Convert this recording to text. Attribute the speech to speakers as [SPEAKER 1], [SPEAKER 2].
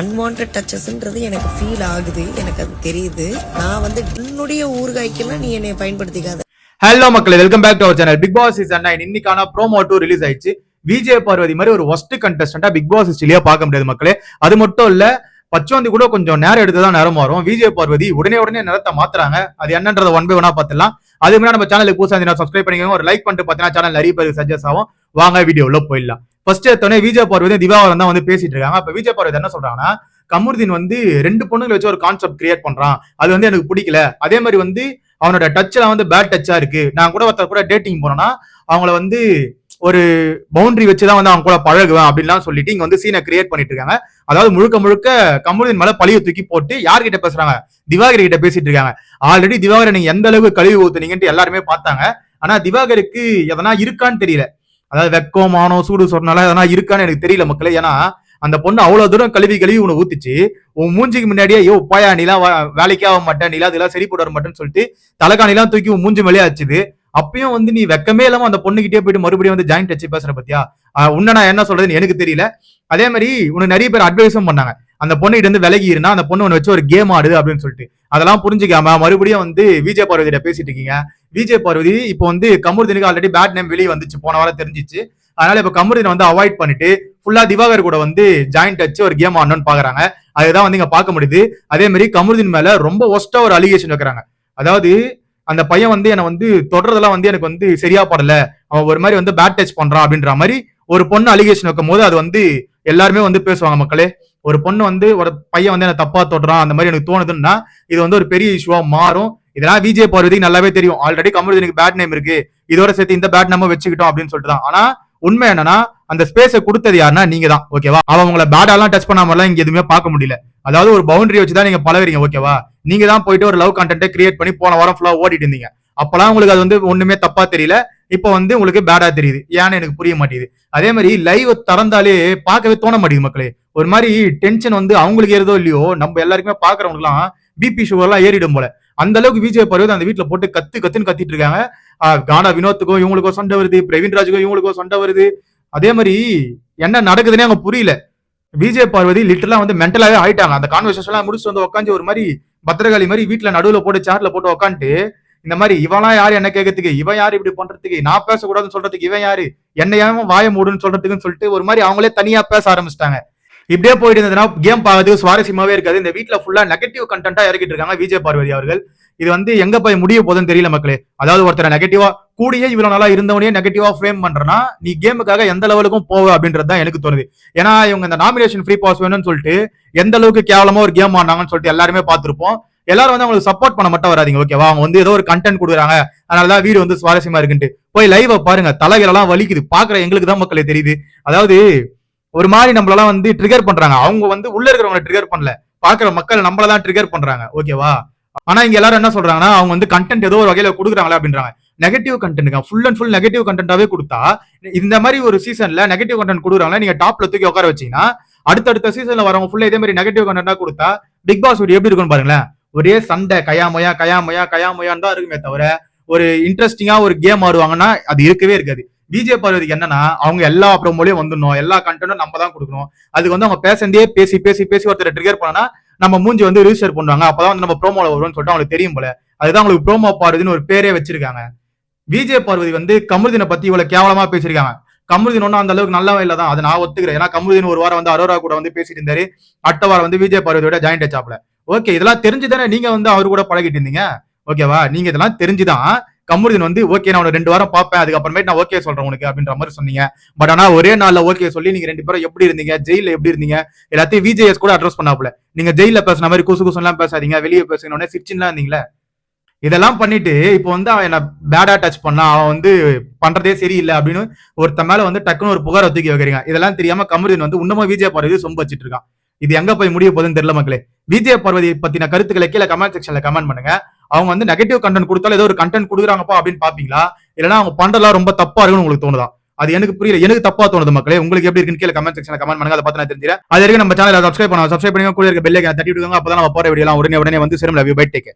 [SPEAKER 1] Unwanted டச்சஸ்ன்றது எனக்கு feel ஆகுது எனக்கு அது தெரியுது. நான் வந்து என்னுடைய ஊறுகாய்க்கெல்லாம் நீ என்னை பயன்படுத்திக்காத.
[SPEAKER 2] ஹலோ மக்களே welcome back to our channel Bigg Boss season nine இன்னைக்கான ப்ரோமோ டூ ரிலீஸ் ஆயிடுச்சு. விஜய் பார்வதி மாதிரி ஒரு ஒஸ்ட் கண்டஸ்டண்டா பிக் பாஸ் ஹிஸ்டரியா பார்க்க முடியாது மக்களே. அது மட்டும் இல்ல பச்சோந்தி கூட கொஞ்சம் நேரம் எடுத்து தான் நேரம் வரும் விஜய் பார்வதி உடனே உடனே நிறத்தை மாத்துறாங்க. அது என்னன்றத ஒன் பை ஒன்னா பார்த்துலாம் அது மாதிரி நம்ம சேனலுக்கு புதுசாக சப்ஸ்கிரைப் பண்ணிக்கோங்க. ஒரு லைக் பண்ணிட்டு பார்த்தீங்கன்னா சேனல் நிறைய பேருக்கு சஜஸ்ட் ஆகும். வாங்க வீடியோவில் போயிடலாம். ஃபர்ஸ்ட் எடுத்தோடனே விஜய் பார்வதி திவாகரன் தான் வந்து பேசிட்டு இருக்காங்க. அப்ப விஜய் பார்வதி என்ன சொல்றாங்கன்னா கமருதீன் வந்து ரெண்டு பொண்ணுங்களை வச்சு ஒரு கான்செப்ட் கிரியேட் பண்றான். அது வந்து எனக்கு பிடிக்கல. அதே மாதிரி வந்து அவனோட டச்சில் வந்து பேட் டச்சா இருக்கு. நான் கூட ஒருத்தர் கூட டேட்டிங் போனேன்னா அவங்கள வந்து ஒரு பவுண்டரி வச்சுதான் வந்து அவங்க கூட பழகுவேன் அப்படின்லாம் சொல்லிட்டு இங்க வந்து சீனை கிரியேட் பண்ணிட்டு இருக்காங்க. அதாவது முழுக்க முழுக்க கமருதீன் மேல பழிய தூக்கி போட்டு யார்கிட்ட பேசுறாங்க? திவாகரி கிட்ட பேசிட்டு இருக்காங்க. ஆல்ரெடி திவாகரை நீங்க எந்த அளவுக்கு கழுவி ஊத்துனீங்கன்ட்டு எல்லாருமே பார்த்தாங்க. ஆனா திவாகருக்கு எதனா இருக்கான்னு தெரியல. அதாவது வெக்கம் மானம் சூடு சொன்னால எதனா இருக்கான்னு எனக்கு தெரியல மக்களே. ஏன்னா அந்த பொண்ணு அவ்வளவு தூரம் கழுவி கழுவி உன்னை ஊத்துச்சு. உன் மூஞ்சிக்கு முன்னாடியே ஐயோ பாயா நீலாம் வேலைக்கே ஆக மாட்டேன் நீலாம் இதெல்லாம் சரி போட வர மாட்டேன்னு சொல்லிட்டு தலைகாணிலாம் தூக்கி உன் மூஞ்சி மேலே அப்பயும் வந்து நீ வெக்கமே இல்லாம அந்த பொண்ணுகிட்டே போயிட்டு மறுபடியும் வந்து ஜாயிண்ட் டச்சு பேசுற பத்தியா? உன்ன உன்னை நான் என்ன சொல்றதுன்னு எனக்கு தெரியல. அதே மாதிரி உனக்கு நிறைய பேர் அட்வைஸும் பண்ணாங்க. அந்த பொண்ணுகிட்ட இருந்து விலகி இருந்தா அந்த பொண்ணு ஒன்று வச்சு ஒரு கேம் ஆடுது அப்படின்னு சொல்லிட்டு. அதெல்லாம் புரிஞ்சுக்காம மறுபடியும் வந்து விஜய் பார்வதியிட பேசிட்டு இருக்கீங்க. விஜய் பார்வதி இப்போ வந்து கமருதீனுக்கு ஆல்ரெடி பேட் நேம் வெளியே வந்துச்சு. போன வாரம் தெரிஞ்சிச்சு. அதனால இப்ப கமருதீனை வந்து அவாய்ட் பண்ணிட்டு ஃபுல்லா திவாகர் கூட வந்து ஜாயிண்ட் வச்சு ஒரு கேம் ஆடணும்னு பாக்குறாங்க. அதுதான் வந்து இங்க பார்க்க முடியுது. அதே மாதிரி கமருதீன் மேல ரொம்ப ஒஸ்டா ஒரு அலிகேஷன் வைக்கிறாங்க. அதாவது அந்த பையன் வந்து என்னை வந்து தொடர்றதெல்லாம் வந்து எனக்கு வந்து சரியா படல. அவன் ஒரு மாதிரி வந்து பேட் டச் பண்றான் அப்படின்ற மாதிரி ஒரு பொண்ணு அலிகேஷன் வைக்கும் போது அது வந்து எல்லாருமே வந்து பேசுவாங்க மக்களே. ஒரு பொண்ணு வந்து ஒரு பையன் வந்து என்ன தப்பா தொடுறான் அந்த மாதிரி எனக்கு தோணுதுன்னா இது வந்து ஒரு பெரிய இஷ்யூவா மாறும். இதெல்லாம் விஜய் பார்வதிக்கு நல்லாவே தெரியும். ஆல்ரெடி கமருதீனுக்கு பேட் நேம் இருக்கு. இதோட சேர்த்து இந்த பேட் நம்ம வச்சுக்கிட்டோம் அப்படின்னு சொல்லிட்டு தான். ஆனா உண்மை என்னன்னா அந்த ஸ்பேஸை கொடுத்தது யாருன்னா நீங்க தான். ஓகேவா அவன் உங்களை பேடாலாம் டச் பண்ணாமலாம் இங்க எதுவுமே பார்க்க முடியல. அதாவது ஒரு பவுண்டரி வச்சு தான் நீங்க பழகுறீங்க. ஓகேவா நீங்க தான் போயிட்டு ஒரு லவ் கண்டென்ட்டை கிரியேட் பண்ணி போன வாரம் ஃபுல்லா ஓடிட்டு இருந்தீங்க. அப்பெல்லாம் உங்களுக்கு அது வந்து ஒண்ணுமே தப்பா தெரியல. இப்போ வந்து உங்களுக்கு பேடா தெரியுது. ஏன்னு எனக்கு புரிய மாட்டேங்குது. அதே மாதிரி லைவ் திறந்தாலே பார்க்கவே தோண மாட்டேங்குது மக்களே. ஒரு மாதிரி டென்ஷன் வந்து அவங்களுக்கு ஏறுதோ இல்லையோ நம்ம எல்லாருக்குமே பாக்குறவங்கலாம் பிபி சுகர்லாம் ஏறிடும் போல. அந்த அளவுக்கு விஜய் பருவத்தை அந்த வீட்டுல போட்டு கத்து கத்துன்னு கத்திட்டு இருக்காங்க. கானா வினோத்துக்கும் இவங்களுக்கும் சண்டை வருது பிரவீன் ராஜுக்கும் இவங்களுக்கும் சண்டை வருது. அதே மாதிரி என்ன நடக்குதுன்னே அங்க புரியல. விஜய் பார்வதி லிட்டரலா வந்து மென்டலாவே ஆயிட்டாங்க. அந்த கான்வர்சேஷன் எல்லாம் முடிச்சு வந்து உட்காந்து ஒரு மாதிரி பத்திரகாளி மாதிரி வீட்டுல நடுவுல போட்டு சேர்ல போட்டு உட்காந்துட்டு இந்த மாதிரி இவெல்லாம் யாரு? என்ன கேட்கறதுக்கு? இவன் யாரு இப்படி பண்றதுக்கு? நான் பேசக்கூடாதுன்னு சொல்றதுக்கு இவன் யாரு? என்ன ஏன் வாய மூடுன்னு சொல்றதுக்குன்னு சொல்லிட்டு ஒரு மாதிரி அவங்களே தனியா பேச ஆரம்பிச்சிட்டாங்க. இப்படியே போயிட்டு இருந்ததுன்னா கேம் பார்க்கறதுக்கு சுவாரஸ்யமாவே இருக்காது. இந்த வீட்டுல ஃபுல்லா நெகட்டிவ் கண்டென்ட்டா இறக்கிட்டு இருக்காங்க விஜய் பார்வதி அவர்கள். இது வந்து எங்க போய் முடிய போகுதுன்னு தெரியல மக்களே. அதாவது ஒருத்தர் நெகட்டிவா கூடியே இவ்வளவு நாளா இருந்தவனே நெகட்டிவா ஃப்ரேம் பண்றனா நீ கேமுக்காக எந்த லெவலுக்கும் போவ அப்படின்றது தான் எனக்கு தோணுது. ஏன்னா இவங்க இந்த நாமினேஷன் ஃப்ரீ பாஸ் வேணும்னு சொல்லிட்டு எந்த அளவுக்கு கேவலமா ஒரு கேம் ஆனாங்கன்னு சொல்லிட்டு எல்லாருமே பார்த்திருப்போம். எல்லாரும் வந்து அவங்களுக்கு சப்போர்ட் பண்ண மட்டும் வராதிங்க ஓகேவா அவங்க வந்து ஏதோ ஒரு கண்டென்ட் கொடுக்குறாங்க. அதனாலதான் வீடு வந்து சுவாரஸ்யமா இருக்குன்ட்டு. போய் லைவை பாருங்க தலைகளெல்லாம் வலிக்குது. பாக்குற எங்களுக்கு தான் மக்களே தெரியுது. அதாவது ஒரு மாதிரி நம்மளெல்லாம் வந்து ட்ரிகர் பண்றாங்க. அவங்க வந்து உள்ள இருக்கிறவங்க ட்ரிகர் பண்ணல. பாக்குற மக்கள் நம்மள தான் ட்ரிகர் பண்றாங்க ஓகேவா ஆனா இங்க எல்லாரும் என்ன சொல்றாங்கன்னா அவங்க வந்து கண்டென்ட் ஏதோ ஒரு வகையில கொடுக்குறாங்களா அப்படின்றாங்க. Negative content full and full negative கண்டென்ட்டாவே கொடுத்தா இந்த மாதிரி ஒரு சீசன்ல நெகட்டிவ் கண்டென்ட் கொடுக்குறாங்களா நீங்க டாப்ல தூக்கி உட்கார வச்சீங்கன்னா அடுத்தடுத்த சீசன்ல வரவங்க ஃபுல்லா இதே மாதிரி நெகட்டிவ் கண்டென்ட்டா கொடுத்தா பிக் பாஸ் வீடியோ எப்படி இருக்கும்னு பாருங்களேன். ஒரே சண்டை கயாமயா கயாமயா கயாமயான்னு தான் இருக்குமே தவிர ஒரு இன்ட்ரெஸ்டிங்கா ஒரு கேம் ஆடுவாங்கன்னா அது இருக்கவே இருக்காது. விஜய் பார்வதிக்கு என்னன்னா அவங்க எல்லா ப்ரோமோலையும் வந்துடணும் எல்லா கண்டென்ட்டும் நம்ம தான் கொடுக்கணும். அதுக்கு வந்து அவங்க பேசந்தே பேசி பேசி பேசி ஒருத்தர் ட்ரிகர் பண்ணனா நம்ம மூஞ்சி வந்து ரிஜிஸ்டர் பண்ணுவாங்க. அப்பதான் வந்து நம்ம ப்ரோமோல வரும்னு சொல்லிட்டு அவங்களுக்கு தெரியும் போல. அதுதான் அவங்களுக்கு ப்ரோமோ பார்வதின்னு ஒரு பேரே வச்சிருக்காங்க. விஜய் பார்வதி வந்து கமருதினை பத்தி இவ்வளவு கேவலமா பேசியிருக்காங்க. கமருதீன் ஒன்றும் அந்த அளவுக்கு நல்லாவே இல்லை தான். அதை நான் ஒத்துக்கிறேன். ஏன்னா கமருதீன் ஒரு வாரம் வந்து அரோரா கூட வந்து பேசிட்டு இருந்தாரு. அடுத்த வாரம் வந்து விஜய் பார்வதியோட ஜாயிண்ட் ஆச்சாப்ல ஓகே இதெல்லாம் தெரிஞ்சுதானே நீங்க வந்து அவரு கூட பழகிட்டு இருந்தீங்க? ஓகேவா நீங்க இதெல்லாம் தெரிஞ்சுதான் கமருதீன் வந்து ஓகே நான் ரெண்டு வாரம் பார்ப்பேன் அதுக்கப்புறமேட்டு நான் ஓகே சொல்றேன் உனக்கு அப்படின்ற மாதிரி சொன்னீங்க. பட் ஆனா ஒரே நாள்ல ஓகே சொல்லி நீங்க ரெண்டு பேரும் எப்படி இருந்தீங்க? ஜெயில எப்படி இருந்தீங்க? எல்லாத்தையும் விஜேஎஸ் கூட அட்ரஸ் பண்ணாப்புல. நீங்க ஜெயில பேசுன மாதிரி குசு குசு எல்லாம் பேசாதீங்க. வெளியே பேசுங்க சிரிச்சுலாம் இருந்தீங்களே? இதெல்லாம் பண்ணிட்டு இப்போ வந்து அவன் என்ன பேடா டச் பண்ணா அவன் வந்து பண்றதே சரியில்லை அப்படின்னு ஒருத்த மேல வந்து டக்குன்னு ஒரு புகாரை தூக்கி வைக்கிறீங்க. இதெல்லாம் தெரியாம கமருதீன் வந்து இன்னமும் விஜய் பார்வதி சொம்பு வச்சிட்டு இருக்கான். இது எங்க போய் முடிய போகுதுன்னு தெரியல மக்களே. விஜய பார்வதி பத்தின கருத்துக்களை கீழே கமெண்ட் செக்ஷன்ல கமெண்ட் பண்ணுங்க. அவங்க வந்து நெகட்டிவ் கண்டென்ட் கொடுத்தாலும் ஏதோ ஒரு கண்டென்ட் கொடுக்குறாங்கப்பா அப்படின்னு பாப்பீங்களா? இல்லைன்னா அவங்க பண்றதெல்லாம் ரொம்ப தப்பா இருக்குன்னு உங்களுக்கு தோணுதா? அது எனக்கு புரியல. எனக்கு தப்பா தோணுது மக்களே. உங்களுக்கு எப்படி இருக்குன்னு கீழே கமெண்ட் செக்ஷன்ல கமெண்ட் பண்ணுங்க. அதை பார்த்து நான் தெரிஞ்சிடறேன் அது வரைக்கும் நம்ம சேனல் சப்ஸ்கிரைப் பண்ணுவோம் சப்ஸ்கிரைப் பண்ணுங்க கூட இருக்க பெல்லை தட்டி விடுங்க அப்பதான் நம்ம போற வீடியோலாம் உடனே உடனே வந்து சேரும். View bye take